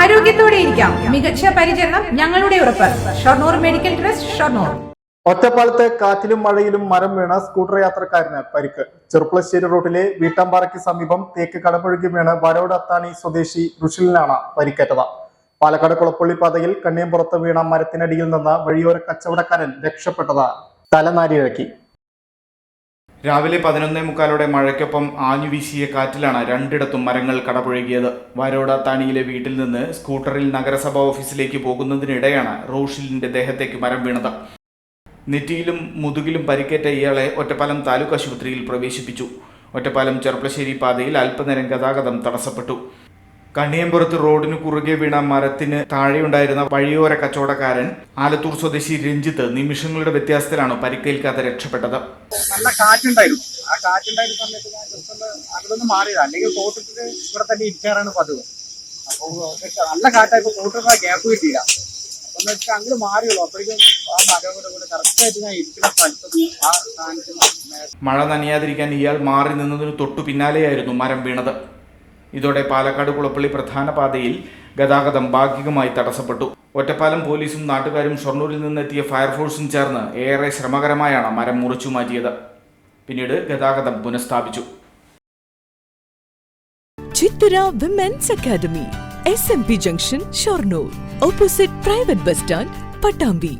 ആരോഗ്യത്തോടെ ഇരിക്കാം മികച്ച പരിചരണം ഞങ്ങളുടെ ഉറപ്പ്. Shoranur medical trust Shoranur. ഒറ്റപ്പാലത്ത് കാറ്റിലും മഴയിലും മരം വീണ സ്കൂട്ടർ യാത്രക്കാരന് പരിക്ക്. ചെറുപ്പളശ്ശേരി റോഡിലെ വീട്ടാമ്പാറയ്ക്ക് സമീപം തേക്ക് കടപുഴകി വീണ് വരോട് അത്താണി സ്വദേശി റുഷിലിനാണ് പരിക്കേറ്റത്. പാലക്കാട് കുളപ്പള്ളി പാതയിൽ കണ്ണിയം പുറത്ത് വീണ മരത്തിനടിയിൽ നിന്ന് വഴിയോര കച്ചവടക്കാരൻ രക്ഷപ്പെട്ടത് തലനാരിഴക്കി. രാവിലെ പതിനൊന്നേ മുക്കാലോടെ മഴയ്ക്കൊപ്പം ആഞ്ഞുവീശിയ കാറ്റിലാണ് രണ്ടിടത്തും മരങ്ങൾ കടപുഴകിയത്. വരോട താണിയിലെ വീട്ടിൽ നിന്ന് സ്കൂട്ടറിൽ നഗരസഭാ ഓഫീസിലേക്ക് പോകുന്നതിനിടെയാണ് റോഷിലിന്റെ ദേഹത്തേക്ക് മരം വീണത്. നെറ്റിയിലും മുതുകിലും പരിക്കേറ്റ ഇയാളെ ഒറ്റപ്പാലം താലൂക്ക് ആശുപത്രിയിൽ പ്രവേശിപ്പിച്ചു. ഒറ്റപ്പാലം ചെറുപ്പശ്ശേരി പാതയിൽ അല്പനേരം ഗതാഗതം തടസ്സപ്പെട്ടു. കണ്ണിയമ്പുറത്ത് റോഡിന് കുറുകെ വീണ മരത്തിന് താഴെയുണ്ടായിരുന്ന വഴിയോര കച്ചവടക്കാരൻ ആലത്തൂർ സ്വദേശി രഞ്ജിത്ത് നിമിഷങ്ങളുടെ വ്യത്യാസത്തിലാണ് പരിക്കേൽക്കാതെ രക്ഷപ്പെട്ടത്. നല്ല കാറ്റുണ്ടായിരുന്നു. ആ കാറ്റുണ്ടായിരുന്ന സമയത്ത് ഞാൻ ജസ്റ്റ് ഒന്ന് അങ്ങോട്ടൊന്ന് മാറിയതാ. അല്ലെങ്കിൽ തോട്ടിട്ട് ഇവിടെ തന്നെ ഇരിക്കാറാണ് പതിവ്. അപ്പോൾ നല്ല കാറ്റായപ്പോ തോട്ടിട്ട് ഗ്യാപ്പ് കിട്ടിയില്ല. അപ്പൊ എന്ന് വെച്ചാൽ അങ്ങനെ മാറിയുള്ളൂ. അപ്പോഴേക്കും ആ മരം കൂടെ കറക്റ്റായിട്ട് ഞാൻ ഇരിക്കുന്ന സ്ഥലത്ത് ആ കാണിക്കുന്ന മഴ നനയാതിരിക്കാൻ ഇയാൾ മാറി നിന്നതിന് തൊട്ടു പിന്നാലെയായിരുന്നു മരം വീണത്. ഇതോടെ പാലക്കാട് കുളപ്പള്ളി പ്രധാന പാതയിൽ ഗതാഗതം ഭാഗികമായി തടസ്സപ്പെട്ടു. ഒറ്റപ്പാലം പോലീസും നാട്ടുകാരും ഷൊർണൂരിൽ നിന്നെത്തിയ ഫയർഫോഴ്സും ചേർന്ന് ഏറെ ശ്രമകരമായാണ് മരം മുറിച്ചു മാറ്റിയത്. പിന്നീട് ഗതാഗതം പുനഃസ്ഥാപിച്ചു. Chithara women's academy S M P junction Shoranur opposite private bus stand Pattambi